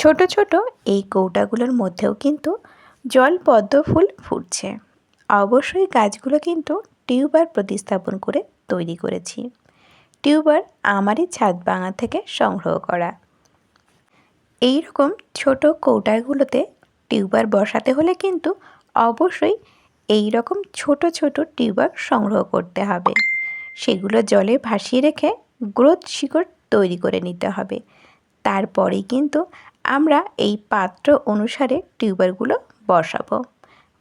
ছোট ছোট এই কৌটাগুলোর মধ্যেও কিন্তু জল পদ্ম ফুল ফুটছে। অবশ্যই গাছগুলো কিন্তু টিউবার প্রতিস্থাপন করে তৈরি করেছি। টিউবার আমারই ছাদ বাঙা থেকে সংগ্রহ করা। এই রকম ছোট কৌটাগুলোতে টিউবার বসাতে হলে কিন্তু অবশ্যই এই রকম ছোট ছোট টিউবার সংগ্রহ করতে হবে। সেগুলো জলে ভাসিয়ে রেখে গ্রোথ শিকড় তৈরি করে নিতে হবে। তারপরেই কিন্তু আমরা এই পাত্র অনুসারে টিউবারগুলো বসাবো।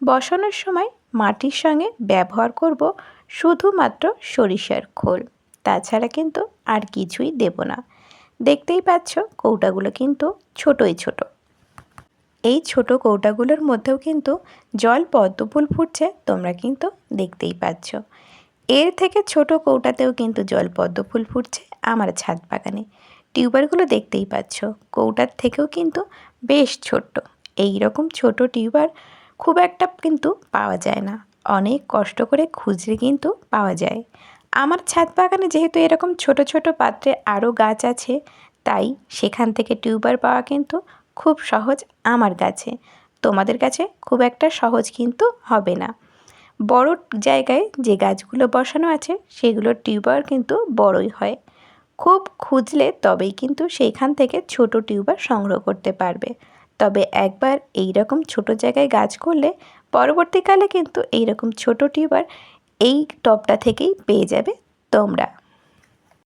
বসানোর সময় মাটির সঙ্গে ব্যবহার করব শুধুমাত্র সরিষার খোল। তাছাড়া কিন্তু আর কিছুই দেব না। দেখতেই পাচ্ছ কৌটাগুলো কিন্তু ছোটোই ছোট। এই ছোট কৌটাগুলোর মধ্যেও কিন্তু জল পদ্মফুল ফুটছে, তোমরা কিন্তু দেখতেই পাচ্ছ। এর থেকে ছোট কৌটাতেও কিন্তু জল পদ্মফুল ফুটছে আমার ছাদ বাগানে। টিউবারগুলো দেখতেই পাচ্ছ। কৌটার থেকেও কিন্তু বেশ ছোট্ট। এই রকম ছোট টিউবার খুব একটা কিন্তু পাওয়া যায় না। অনেক কষ্ট করে খুঁজলে কিন্তু পাওয়া যায়। আমার ছাদ বাগানে যেহেতু এরকম ছোট ছোট পাত্রে আরও গাছ আছে, তাই সেখান থেকে টিউবার পাওয়া কিন্তু খুব সহজ আমার কাছে। তোমাদের কাছে খুব একটা সহজ কিন্তু হবে না। বড় জায়গায় যে গাছগুলো বসানো আছে সেগুলোর টিউবার কিন্তু বড়ই হয়। খুব খুঁজলে তবেই কিন্তু সেইখান থেকে ছোট টিউবার সংগ্রহ করতে পারবে। তবে একবার এই রকম ছোট জায়গায় গাছ করলে পরবর্তীকালে কিন্তু এই রকম ছোট টিউবার এই টবটা থেকেই পেয়ে যাবে তোমরা।